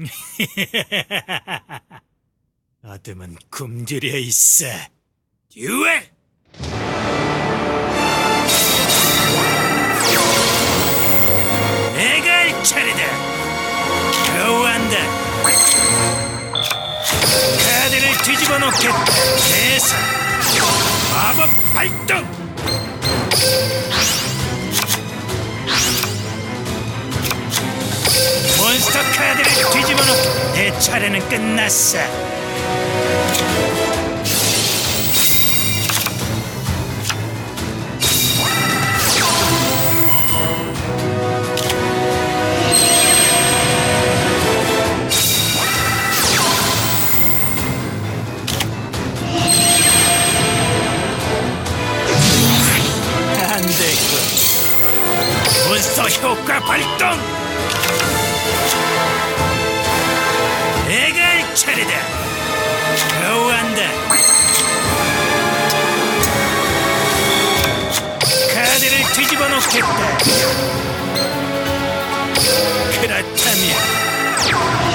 어둠은 굶주려 있어. 듀얼! 내가 할 차례다. 겨우한다. 카드를 뒤집어 놓겠다. 대사. 마법 발동. 카드를 뒤집어 놓고 내 차례는 끝났어. 안 됐군. 몬스터 효과 발동! 놓겠다. 그렇다면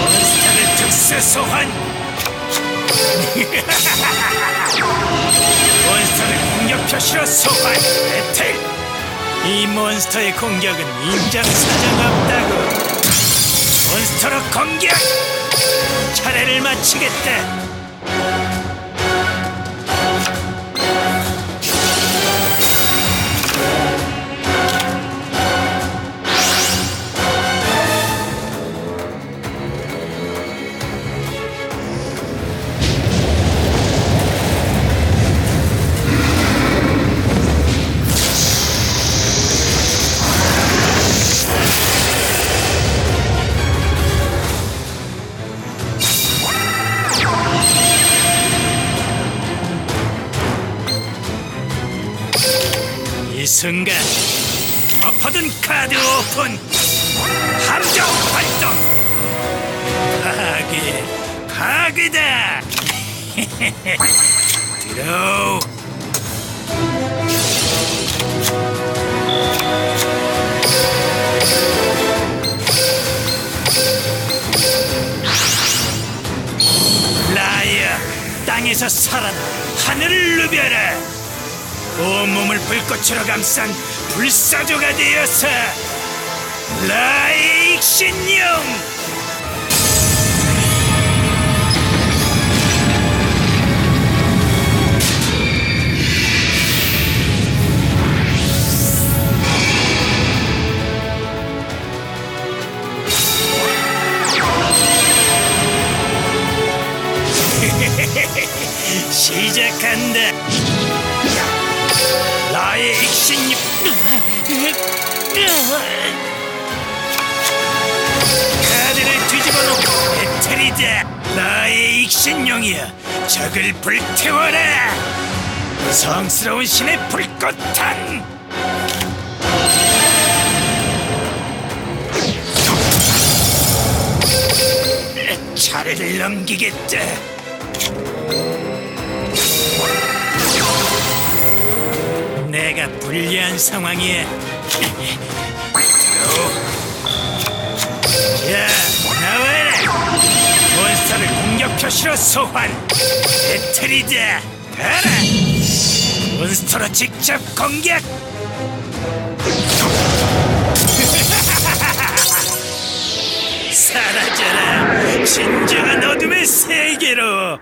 몬스터를 특수 소환. 몬스터를 공격 표시로 소환. 배틀. 이 몬스터의 공격은 인정사정 없다고. 몬스터로 공격! 차례를 마치겠다. 순간 엎어둔 카드 오픈. 함정 발동. 파괴 파괴다. 들어 라이어 땅에서 살아나 하늘을 누벼라 온몸을 불꽃으로 감싼 불사조가 되어서 라이익 신용! 시작한다 신력 카드를 뒤집어 놓고 배틀이다. 나의 익신용이여 적을 불태워라. 성스러운 신의 불꽃탄. 차례를 넘기겠다 내가 불리한 상황이야. 자, 나와라. 몬스터를 공격 표시로 소환. 배틀이다. 가라. 몬스터로 직접 공격. 사라져라. 진정한 어둠의 세계로.